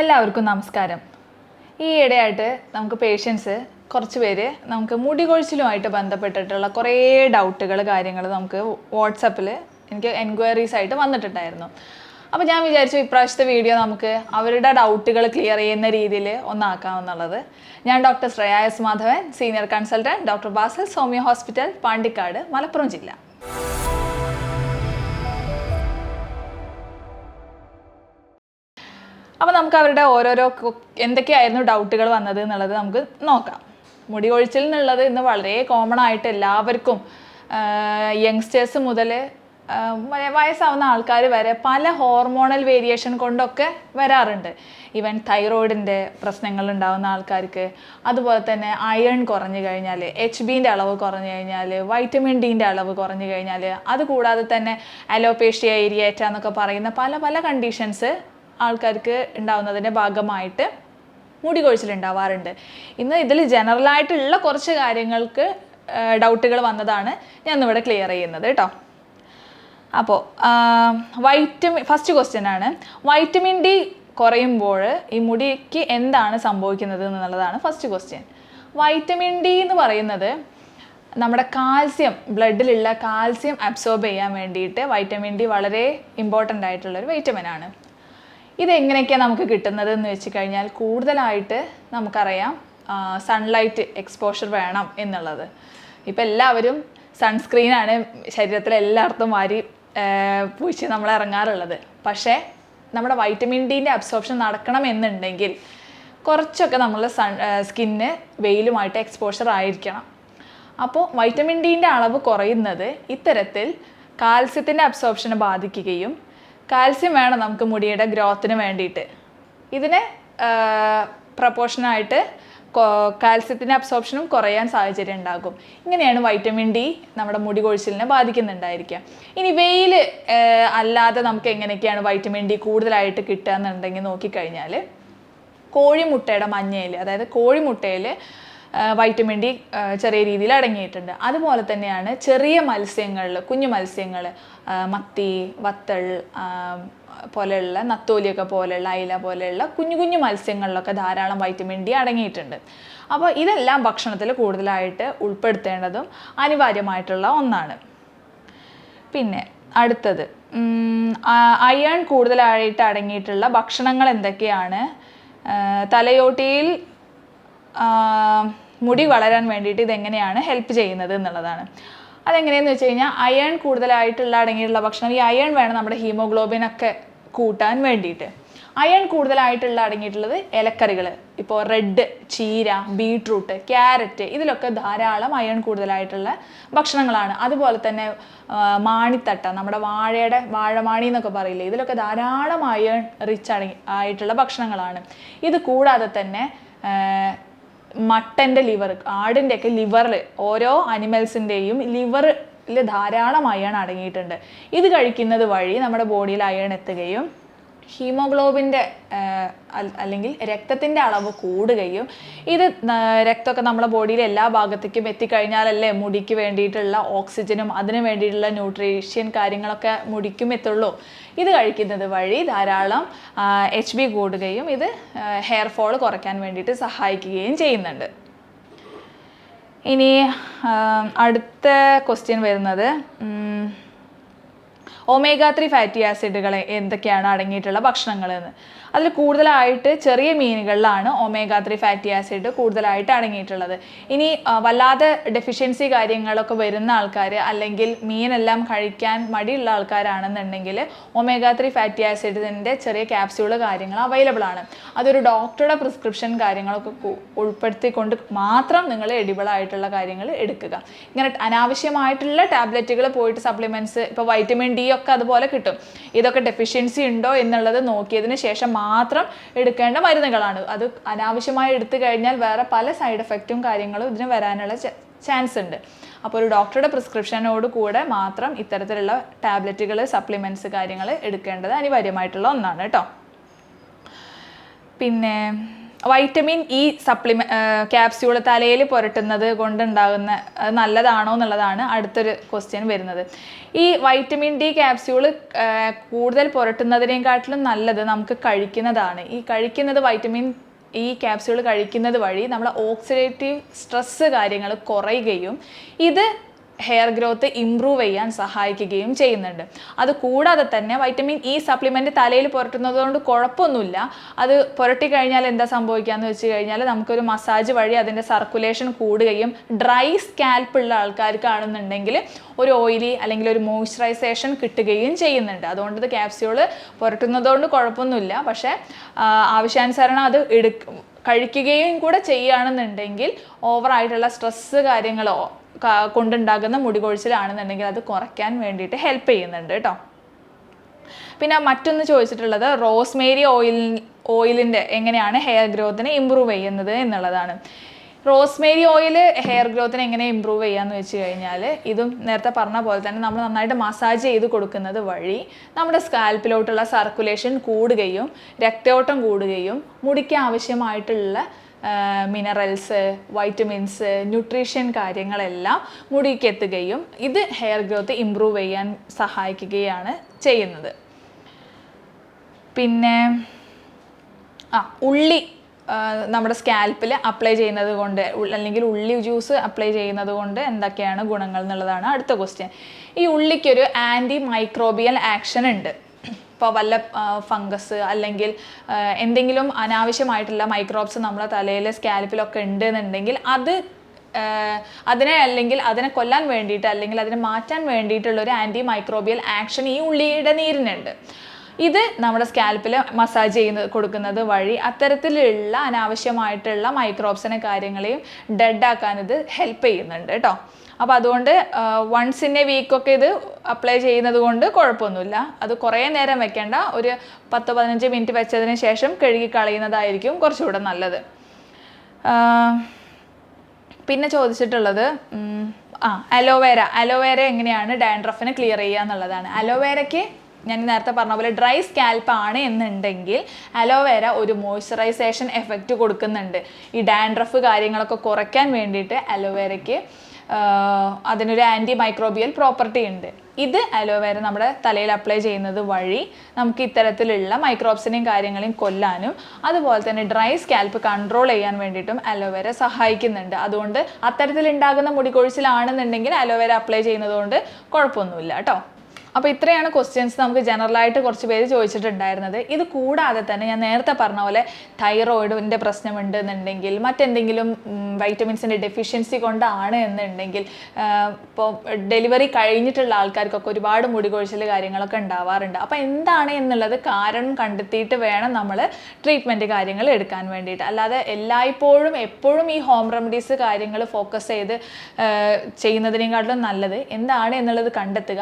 എല്ലാവർക്കും നമസ്കാരം. ഈ ഇടയായിട്ട് നമുക്ക് പേഷ്യൻസ് കുറച്ച് പേര് നമുക്ക് മുടി കൊഴിച്ചിലുമായിട്ട് ബന്ധപ്പെട്ടിട്ടുള്ള കുറേ ഡൗട്ടുകൾ കാര്യങ്ങൾ നമുക്ക് വാട്സപ്പിൽ എനിക്ക് എൻക്വയറീസ് ആയിട്ട് വന്നിട്ടുണ്ടായിരുന്നു. അപ്പോൾ ഞാൻ വിചാരിച്ചു ഇപ്രാവശ്യത്തെ വീഡിയോ നമുക്ക് അവരുടെ ഡൗട്ടുകൾ ക്ലിയർ ചെയ്യുന്ന രീതിയിൽ ഒന്നാക്കാമെന്നുള്ളത്. ഞാൻ doctor Shreyas Madhavan senior consultant doctor Basil Soumya hospital Pandikkad Malappuram ജില്ല. അപ്പോൾ നമുക്ക് അവരുടെ ഓരോരോ എന്തൊക്കെയായിരുന്നു ഡൗട്ടുകൾ വന്നത് എന്നുള്ളത് നമുക്ക് നോക്കാം. മുടി കൊഴിച്ചിൽ എന്നുള്ളത് ഇന്ന് വളരെ കോമൺ ആയിട്ട് എല്ലാവർക്കും യങ്സ്റ്റേഴ്സ് മുതൽ വയസ്സാവുന്ന ആൾക്കാർ വരെ പല ഹോർമോണൽ വേരിയേഷൻ കൊണ്ടൊക്കെ വരാറുണ്ട്. ഈവൻ തൈറോയിഡിന്റെ പ്രശ്നങ്ങൾ ഉണ്ടാകുന്ന ആൾക്കാർക്ക്. അതുപോലെ തന്നെ അയൺ കുറഞ്ഞു കഴിഞ്ഞാൽ എച്ച് ബിന്റെ അളവ് കുറഞ്ഞു കഴിഞ്ഞാൽ വൈറ്റമിൻ ഡീന്റെ അളവ് കുറഞ്ഞു കഴിഞ്ഞാൽ അതുകൂടാതെ തന്നെ അലോപേഷ്യ ഏരിയേറ്റ എന്നൊക്കെ പറയുന്ന പല പല കണ്ടീഷൻസ് ആൾക്കാർക്ക് ഉണ്ടാവുന്നതിന്റെ ഭാഗമായിട്ട് മുടി കൊഴിച്ചിലുണ്ടാവാറുണ്ട് ഇന്ന് ഇതിൽ ജനറലായിട്ടുള്ള കുറച്ച് കാര്യങ്ങൾക്ക് ഡൗട്ടുകൾ വന്നതാണ് ഞാൻ ഇന്നിവിടെ ക്ലിയർ ചെയ്യുന്നത് കേട്ടോ. അപ്പോൾ വൈറ്റമിൻ ഫസ്റ്റ് ക്വസ്റ്റ്യൻ ആണ്. വൈറ്റമിൻ ഡി കുറയുമ്പോൾ ഈ മുടിക്ക് എന്താണ് സംഭവിക്കുന്നത് എന്നുള്ളതാണ് ഫസ്റ്റ് ക്വസ്റ്റ്യൻ. വൈറ്റമിൻ ഡി എന്ന് പറയുന്നത് നമ്മുടെ കാൽസ്യം ബ്ലഡിലുള്ള കാൽസ്യം അബ്സോർബ് ചെയ്യാൻ വേണ്ടിയിട്ട് വൈറ്റമിൻ ഡി വളരെ ഇമ്പോർട്ടന്റ് ആയിട്ടുള്ളൊരു വൈറ്റമിൻ ആണ്. ഇതെങ്ങനെയൊക്കെയാണ് നമുക്ക് കിട്ടുന്നത് എന്ന് വെച്ച് കഴിഞ്ഞാൽ കൂടുതലായിട്ട് നമുക്കറിയാം സൺലൈറ്റ് എക്സ്പോഷർ വേണം എന്നുള്ളത്. ഇപ്പം എല്ലാവരും സൺസ്ക്രീനാണ് ശരീരത്തിൽ എല്ലായിടത്തും വാരി പൂച്ച് നമ്മൾ ഇറങ്ങാറുള്ളത്. പക്ഷേ നമ്മുടെ വൈറ്റമിൻ ഡീന്റെ അബ്സോർപ്ഷൻ നടക്കണം എന്നുണ്ടെങ്കിൽ കുറച്ചൊക്കെ നമ്മൾ സൺ സ്കിന്ന് വെയിലുമായിട്ട് എക്സ്പോഷർ ആയിരിക്കണം. അപ്പോൾ വൈറ്റമിൻ ഡീന്റെ അളവ് കുറയുന്നത് ഇത്തരത്തിൽ കാൽസ്യത്തിന്റെ അബ്സോർപ്ഷനെ ബാധിക്കുകയും കാൽസ്യം വേണം നമുക്ക് മുടിയുടെ ഗ്രോത്തിന് വേണ്ടിയിട്ട്. ഇതിന് പ്രപ്പോർഷനായിട്ട് കാൽസ്യത്തിന്റെ അബ്സോർപ്ഷനും കുറയാൻ സാഹചര്യം ഉണ്ടാകും. ഇങ്ങനെയാണ് വൈറ്റമിൻ ഡി നമ്മുടെ മുടി കൊഴിച്ചിലിനെ ബാധിക്കുന്നുണ്ടായിരിക്കുക. ഇനി വെയിൽ അല്ലാതെ നമുക്ക് എങ്ങനെയൊക്കെയാണ് വൈറ്റമിൻ ഡി കൂടുതലായിട്ട് കിട്ടുക എന്നുണ്ടെങ്കിൽ നോക്കിക്കഴിഞ്ഞാൽ കോഴിമുട്ടയുടെ മഞ്ഞയിൽ അതായത് കോഴിമുട്ടയിൽ വൈറ്റമിൻ ഡി ചെറിയ രീതിയിൽ അടങ്ങിയിട്ടുണ്ട്. അതുപോലെ തന്നെയാണ് ചെറിയ മത്സ്യങ്ങളിൽ കുഞ്ഞു മത്സ്യങ്ങൾ മത്തി വത്തൾ പോലെയുള്ള നത്തോലിയൊക്കെ പോലെയുള്ള അയില പോലെയുള്ള കുഞ്ഞു കുഞ്ഞു മത്സ്യങ്ങളിലൊക്കെ ധാരാളം വൈറ്റമിൻ ഡി അടങ്ങിയിട്ടുണ്ട്. അപ്പോൾ ഇതെല്ലാം ഭക്ഷണത്തിൽ കൂടുതലായിട്ട് ഉൾപ്പെടുത്തേണ്ടതും അനിവാര്യമായിട്ടുള്ള ഒന്നാണ്. പിന്നെ അടുത്തത് അയൺ കൂടുതലായിട്ട് അടങ്ങിയിട്ടുള്ള ഭക്ഷണങ്ങൾ എന്തൊക്കെയാണ്? തലയോട്ടിയിൽ മുടി വളരാൻ വേണ്ടിയിട്ട് ഇതെങ്ങനെയാണ് ഹെൽപ്പ് ചെയ്യുന്നത് എന്നുള്ളതാണ്. അതെങ്ങനെയെന്ന് വെച്ച് കഴിഞ്ഞാൽ അയൺ കൂടുതലായിട്ടുള്ള അടങ്ങിയിട്ടുള്ള ഭക്ഷണം ഈ അയൺ വേണം നമ്മുടെ ഹീമോഗ്ലോബിൻ ഒക്കെ കൂട്ടാൻ വേണ്ടിയിട്ട്. അയൺ കൂടുതലായിട്ടുള്ള അടങ്ങിയിട്ടുള്ളത് ഇലക്കറികൾ ഇപ്പോൾ റെഡ് ചീര ബീട്രൂട്ട് ക്യാരറ്റ് ഇതിലൊക്കെ ധാരാളം അയൺ കൂടുതലായിട്ടുള്ള ഭക്ഷണങ്ങളാണ്. അതുപോലെ തന്നെ മാണിത്തട്ട നമ്മുടെ വാഴയുടെ വാഴമാണി എന്നൊക്കെ പറയില്ലേ ഇതിലൊക്കെ ധാരാളം അയൺ റിച്ച് അടങ്ങി ആയിട്ടുള്ള ഭക്ഷണങ്ങളാണ്. ഇത് കൂടാതെ തന്നെ മട്ടന്റെ ലിവർ ആടിന്റെയൊക്കെ ലിവറിൽ ഓരോ അനിമൽസിന്റെയും ലിവറിൽ ധാരാളം അയൺ അടങ്ങിയിട്ടുണ്ട്. ഇത് കഴിക്കുന്നത് വഴി നമ്മുടെ ബോഡിയിൽ അയൺ എത്തുകയും ഹീമോഗ്ലോബിന്റെ അല്ലെങ്കിൽ രക്തത്തിന്റെ അളവ് കൂടുകയും ഇത് രക്തമൊക്കെ നമ്മുടെ ബോഡിയിലെ എല്ലാ ഭാഗത്തേക്കും എത്തിക്കഴിഞ്ഞാലല്ലേ മുടിക്ക് വേണ്ടിയിട്ടുള്ള ഓക്സിജനും അതിന് വേണ്ടിയിട്ടുള്ള ന്യൂട്രീഷ്യൻ കാര്യങ്ങളൊക്കെ മുടിക്കും എത്തുള്ളൂ. ഇത് കഴിക്കുന്നത് വഴി ധാരാളം എച്ച് ബി കൂടുകയും ഇത് ഹെയർ ഫോൾ കുറയ്ക്കാൻ വേണ്ടിയിട്ട് സഹായിക്കുകയും ചെയ്യുന്നുണ്ട്. ഇനി അടുത്ത ക്വസ്റ്റ്യൻ വരുന്നത് ഒമേഗ ത്രീ ഫാറ്റി ആസിഡുകൾ എന്തൊക്കെയാണ് അടങ്ങിയിട്ടുള്ള ഭക്ഷണങ്ങൾ എന്ന് അതിൽ കൂടുതലായിട്ട് ചെറിയ മീനുകളിലാണ് ഒമേഗ ത്രീ ഫാറ്റി ആസിഡ് കൂടുതലായിട്ട് അടങ്ങിയിട്ടുള്ളത്. ഇനി വല്ലാതെ ഡെഫിഷ്യൻസി കാര്യങ്ങളൊക്കെ വരുന്ന ആൾക്കാർ അല്ലെങ്കിൽ മീനെല്ലാം കഴിക്കാൻ മടിയുള്ള ആൾക്കാരാണെന്നുണ്ടെങ്കിൽ ഒമേഗ ത്രീ ഫാറ്റി ആസിഡിന്റെ ചെറിയ ക്യാപ്സ്യൂൾ കാര്യങ്ങൾ അവൈലബിൾ ആണ്. അതൊരു ഡോക്ടറുടെ പ്രിസ്ക്രിപ്ഷൻ കാര്യങ്ങളൊക്കെ ഉൾപ്പെടുത്തിക്കൊണ്ട് മാത്രം നിങ്ങൾ എഡിബിൾ ആയിട്ടുള്ള കാര്യങ്ങൾ എടുക്കുക. ഇങ്ങനെ അനാവശ്യമായിട്ടുള്ള ടാബ്ലറ്റുകൾ പോയിട്ട് സപ്ലിമെന്റ്സ് ഇപ്പോൾ വൈറ്റമിൻ ഡി ഒക്കെ അതുപോലെ കിട്ടും. ഇതൊക്കെ ഡെഫിഷ്യൻസി ഉണ്ടോ എന്നുള്ളത് നോക്കിയതിന് ശേഷം മാത്രം എടുക്കേണ്ട മരുന്നുകളാണ്. അത് അനാവശ്യമായി എടുത്തു കഴിഞ്ഞാൽ വേറെ പല സൈഡ് എഫക്റ്റും കാര്യങ്ങളും ഇതിന് വരാനുള്ള ചാൻസ് ഉണ്ട്. അപ്പോൾ ഒരു ഡോക്ടറുടെ പ്രിസ്ക്രിപ്ഷനോട് കൂടെ മാത്രം ഇത്തരത്തിലുള്ള ടാബ്ലറ്റുകൾ സപ്ലിമെന്റ്സ് കാര്യങ്ങൾ എടുക്കേണ്ടത് അനിവാര്യമായിട്ടുള്ള ഒന്നാണ് കേട്ടോ. പിന്നെ വൈറ്റമിൻ ഇ സപ്ലിമെ ക്യാപ്സ്യൂൾ തലയിൽ പുരട്ടുന്നത് കൊണ്ടുണ്ടാകുന്ന അത് നല്ലതാണോ എന്നുള്ളതാണ് അടുത്തൊരു ക്വസ്റ്റ്യൻ വരുന്നത്. ഈ വൈറ്റമിൻ ഡി ക്യാപ്സ്യൂൾ കൂടുതൽ പുരട്ടുന്നതിനേക്കാട്ടിലും നല്ലത് നമുക്ക് കഴിക്കുന്നതാണ്. ഈ കഴിക്കുന്നത് വൈറ്റമിൻ ഈ ക്യാപ്സ്യൂൾ കഴിക്കുന്നത് വഴി നമ്മളെ ഓക്സിഡേറ്റീവ് സ്ട്രെസ്സ് കാര്യങ്ങൾ കുറയുകയും ഇത് ഹെയർ ഗ്രോത്ത് ഇമ്പ്രൂവ് ചെയ്യാൻ സഹായിക്കുകയും ചെയ്യുന്നുണ്ട്. അത് കൂടാതെ തന്നെ വൈറ്റമിൻ ഇ സപ്ലിമെന്റ് തലയിൽ പുരട്ടുന്നതുകൊണ്ട് കുഴപ്പമൊന്നുമില്ല. അത് പുരട്ടി കഴിഞ്ഞാൽ എന്താ സംഭവിക്കാന്ന് വെച്ച് കഴിഞ്ഞാൽ നമുക്കൊരു മസാജ് വഴി അതിന്റെ സർക്കുലേഷൻ കൂടുകയും ഡ്രൈ സ്കാൽപ്പ് ഉള്ള ആൾക്കാർക്കാണെന്നുണ്ടെങ്കിൽ ഒരു ഓയിലി അല്ലെങ്കിൽ ഒരു മോയ്സ്ചറൈസേഷൻ കിട്ടുകയും ചെയ്യുന്നുണ്ട്. അതുകൊണ്ട് ഇത് ക്യാപ്സ്യൂൾ പുരട്ടുന്നതുകൊണ്ട് കുഴപ്പമൊന്നുമില്ല. പക്ഷേ ആവശ്യാനുസരണം അത് എടുക്കും കഴിക്കുകയും കൂടെ ചെയ്യുകയാണെന്നുണ്ടെങ്കിൽ ഓവറായിട്ടുള്ള സ്ട്രെസ്സ് കാര്യങ്ങളോ കൊണ്ടുണ്ടാകുന്ന മുടികൊഴിച്ചിലാണെന്നുണ്ടെങ്കിൽ അത് കുറയ്ക്കാൻ വേണ്ടിയിട്ട് ഹെൽപ്പ് ചെയ്യുന്നുണ്ട് കേട്ടോ. പിന്നെ മറ്റൊന്ന് ചോദിച്ചിട്ടുള്ളത് റോസ്മേരി ഓയിൽ ഓയിലിന്റെ എങ്ങനെയാണ് ഹെയർ ഗ്രോത്തിനെ ഇമ്പ്രൂവ് ചെയ്യുന്നത് എന്നുള്ളതാണ്. റോസ്മേരി ഓയിൽ ഹെയർ ഗ്രോത്തിനെ എങ്ങനെ ഇമ്പ്രൂവ് ചെയ്യാന്ന് വെച്ച് കഴിഞ്ഞാൽ ഇതും നേരത്തെ പറഞ്ഞ പോലെ തന്നെ നമ്മൾ നന്നായിട്ട് മസാജ് ചെയ്ത് കൊടുക്കുന്നത് വഴി നമ്മുടെ സ്കാൽപ്പിലോട്ടുള്ള സർക്കുലേഷൻ കൂടുകയും രക്തയോട്ടം കൂടുകയും മുടിക്ക് ആവശ്യമായിട്ടുള്ള മിനറൽസ് വൈറ്റമിൻസ് ന്യൂട്രീഷൻ കാര്യങ്ങളെല്ലാം മുടിക്ക് എത്തുകയും ഇത് ഹെയർ ഗ്രോത്ത് ഇമ്പ്രൂവ് ചെയ്യാൻ സഹായിക്കുകയാണ് ചെയ്യുന്നത്. പിന്നെ ആ ഉള്ളി നമ്മുടെ സ്കാൽപ്പിൽ അപ്ലൈ ചെയ്യുന്നത് കൊണ്ട് അല്ലെങ്കിൽ ഉള്ളി ജ്യൂസ് അപ്ലൈ ചെയ്യുന്നത് കൊണ്ട് എന്തൊക്കെയാണ് ഗുണങ്ങൾ എന്നുള്ളതാണ് അടുത്ത ക്വസ്റ്റ്യൻ ഈ ഉള്ളിക്കൊരു ആന്റി മൈക്രോബിയൽ ആക്ഷൻ ഉണ്ട്. ഇപ്പോൾ വല്ല ഫംഗസ് അല്ലെങ്കിൽ എന്തെങ്കിലും അനാവശ്യമായിട്ടുള്ള മൈക്രോബ്സ് നമ്മുടെ തലയിൽ സ്കാൽപ്പിലൊക്കെ ഉണ്ട് എന്നുണ്ടെങ്കിൽ അത് അതിനെ അല്ലെങ്കിൽ അതിനെ കൊല്ലാൻ വേണ്ടിയിട്ട് അല്ലെങ്കിൽ അതിനെ മാറ്റാൻ വേണ്ടിയിട്ടുള്ള ഒരു ആന്റി മൈക്രോബിയൽ ആക്ഷൻ ഈ ഉള്ളിയുടെ നീരിനുണ്ട്. ഇത് നമ്മുടെ സ്കാൽപ്പിൽ മസാജ് ചെയ്യുന്നത് കൊടുക്കുന്നത് വഴി അത്തരത്തിലുള്ള അനാവശ്യമായിട്ടുള്ള മൈക്രോബ്സിനെ കാര്യങ്ങളെയും ഡെഡ് ആക്കാൻ ഇത് ഹെൽപ്പ് ചെയ്യുന്നുണ്ട് കേട്ടോ. അപ്പോൾ അതുകൊണ്ട് വൺസ് ഇൻ എ വീക്കൊക്കെ ഇത് അപ്ലൈ ചെയ്യുന്നത് കൊണ്ട് കുഴപ്പമൊന്നുമില്ല. അത് കുറേ നേരം വെക്കേണ്ട. ഒരു പത്ത് പതിനഞ്ച് മിനിറ്റ് വെച്ചതിന് ശേഷം കഴുകി കളയുന്നതായിരിക്കും കുറച്ചുകൂടെ നല്ലത്. പിന്നെ ചോദിച്ചിട്ടുള്ളത് ആ അലോവേര. അലോവേര എങ്ങനെയാണ് ഡാൻഡ്രഫിനെ ക്ലിയർ ചെയ്യുക എന്നുള്ളതാണ്. അലോവേരയ്ക്ക് ഞാൻ നേരത്തെ പറഞ്ഞ പോലെ ഡ്രൈ സ്കാൽപ്പ് ആണ് എന്നുണ്ടെങ്കിൽ അലോവേര ഒരു മോയ്സ്ചറൈസേഷൻ എഫക്റ്റ് കൊടുക്കുന്നുണ്ട്. ഈ ഡാൻഡ്രഫ് കാര്യങ്ങളൊക്കെ കുറയ്ക്കാൻ വേണ്ടിയിട്ട് അലോവേരയ്ക്ക് അതിനൊരു ആന്റി മൈക്രോബിയൽ പ്രോപ്പർട്ടി ഉണ്ട്. ഇത് അലോവേര നമ്മുടെ തലയിൽ അപ്ലൈ ചെയ്യുന്നത് വഴി നമുക്ക് ഇത്തരത്തിലുള്ള മൈക്രോബ്സിനെയും കാര്യങ്ങളെയും കൊല്ലാനും അതുപോലെ തന്നെ ഡ്രൈ സ്കാൽപ്പ് കൺട്രോൾ ചെയ്യാൻ വേണ്ടിയിട്ടും അലോവേര സഹായിക്കുന്നുണ്ട്. അതുകൊണ്ട് അത്തരത്തിലുണ്ടാകുന്ന മുടികൊഴിച്ചിലാണെന്നുണ്ടെങ്കിൽ അലോവേര അപ്ലൈ ചെയ്യുന്നത് കൊണ്ട് കുഴപ്പമൊന്നുമില്ല കേട്ടോ അപ്പോൾ ഇത്രയാണ് ക്വസ്റ്റ്യൻസ് നമുക്ക് ജനറലായിട്ട് കുറച്ച് പേര് ചോദിച്ചിട്ടുണ്ടായിരുന്നത്. ഇത് കൂടാതെ തന്നെ ഞാൻ നേരത്തെ പറഞ്ഞ പോലെ തൈറോയിഡിന്റെ പ്രശ്നമുണ്ട് എന്നുണ്ടെങ്കിൽ മറ്റെന്തെങ്കിലും വൈറ്റമിൻസിന്റെ ഡെഫിഷ്യൻസി കൊണ്ടാണ് എന്നുണ്ടെങ്കിൽ ഇപ്പോൾ ഡെലിവറി കഴിഞ്ഞിട്ടുള്ള ആൾക്കാർക്കൊക്കെ ഒരുപാട് മുടി കൊഴിച്ചിൽ കാര്യങ്ങളൊക്കെ ഉണ്ടാവാറുണ്ട്. അപ്പോൾ എന്താണ് എന്നുള്ളത് കാരണം കണ്ടെത്തിയിട്ട് വേണം നമ്മൾ ട്രീറ്റ്മെന്റ് കാര്യങ്ങൾ എടുക്കാൻ വേണ്ടിയിട്ട്. അല്ലാതെ എല്ലായ്പ്പോഴും എപ്പോഴും ഈ ഹോം റെമഡീസ് കാര്യങ്ങൾ ഫോക്കസ് ചെയ്ത് ചെയ്യുന്നതിനേക്കാട്ടിലും നല്ലത് എന്താണ് എന്നുള്ളത് കണ്ടെത്തുക.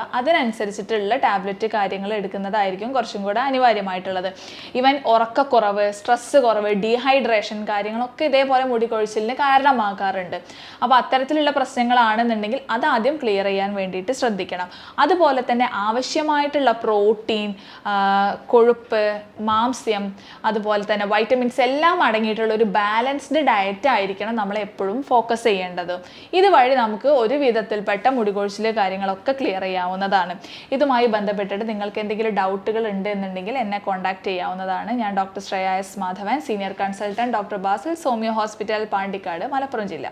അതിനനുസരിച്ചിട്ടുള്ള ടാബ്ലറ്റ് കാര്യങ്ങൾ എടുക്കുന്നതായിരിക്കും കുറച്ചും കൂടെ അനിവാര്യമായിട്ടുള്ളത്. ഇവൻ ഉറക്കക്കുറവ് സ്ട്രെസ്സ് കുറവ് ഡീഹൈഡ്രേഷൻ കാര്യങ്ങളൊക്കെ ഇതേപോലെ മുടി കൊഴിച്ചിലിന് കാരണമാകാറുണ്ട്. അപ്പോൾ അത്തരത്തിലുള്ള പ്രശ്നങ്ങളാണെന്നുണ്ടെങ്കിൽ ആദ്യം ക്ലിയർ ചെയ്യാൻ വേണ്ടിയിട്ട് ശ്രദ്ധിക്കണം. അതുപോലെ തന്നെ ആവശ്യമായിട്ടുള്ള പ്രോട്ടീൻ കൊഴുപ്പ് മാംസ്യം അതുപോലെ തന്നെ വൈറ്റമിൻസ് എല്ലാം അടങ്ങിയിട്ടുള്ള ഒരു ബാലൻസ്ഡ് ഡയറ്റ് ആയിരിക്കണം നമ്മൾ എപ്പോഴും ഫോക്കസ് ചെയ്യേണ്ടത്. ഇതുവഴി നമുക്ക് ഒരു വിധത്തിൽപ്പെട്ട മുടികൊഴിച്ചിൽ കാര്യങ്ങളൊക്കെ ക്ലിയർ ചെയ്യാവുന്നതാണ്. ഇതുമായി ബന്ധപ്പെട്ടിട്ട് നിങ്ങൾക്ക് എന്തെങ്കിലും ഡൗട്ടുകൾ ഉണ്ട് എന്നുണ്ടെങ്കിൽ എന്നെ കോൺടാക്ട് ചെയ്യാവുന്നതാണ്. ഞാൻ doctor Shreya S Madhavan senior consultant doctor Basil homeo hospital Pandikkad Malappuram ജില്ല.